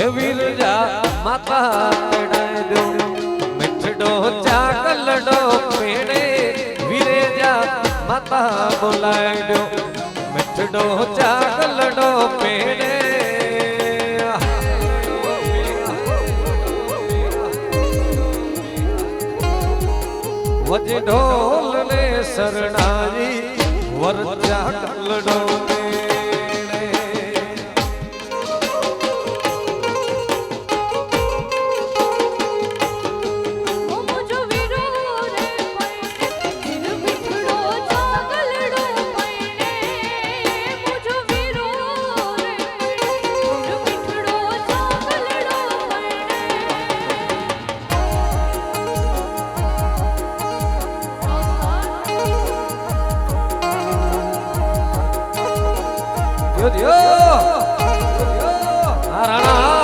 હે વિરજા માતા તેડાય દો મીઠડો ચાકલડો પેડે વિરજા માતા બોલાય દો મીઠડો ચાકલડો પેડે. વજ ઢોલ ને શરણાઈ વરજા કલડો દિયો હા રાણા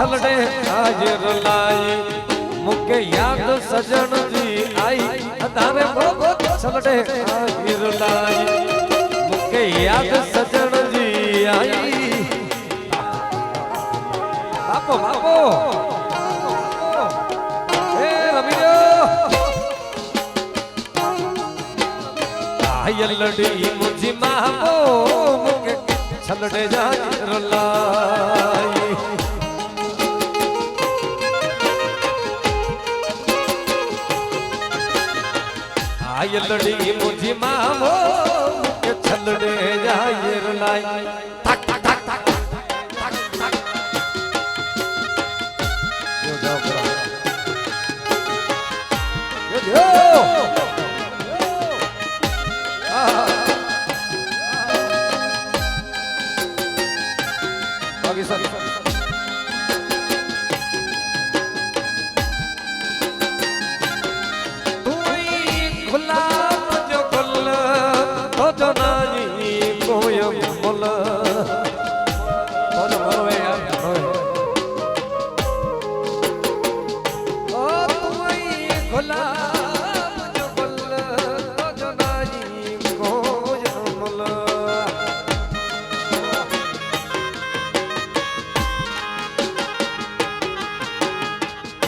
છલડે હાજર લાઈ. મુકે યાદ સજણ જી આઈ. તારે ભોગો છલડે હાજર લાઈ. મુકે યાદ સજણ જી આઈ. બાપો બાપો. એ રમી આયલડી મુજી મામો મુકે છલડે હાજર લાઈ. આયલડી મુજી મામો કે છલડે જાયર લાય. થક થક થક થક થક થક યો કરો યો ગુલાબ જો ગુલ તો નહીં કોઈ ફૂલ ગુલાબ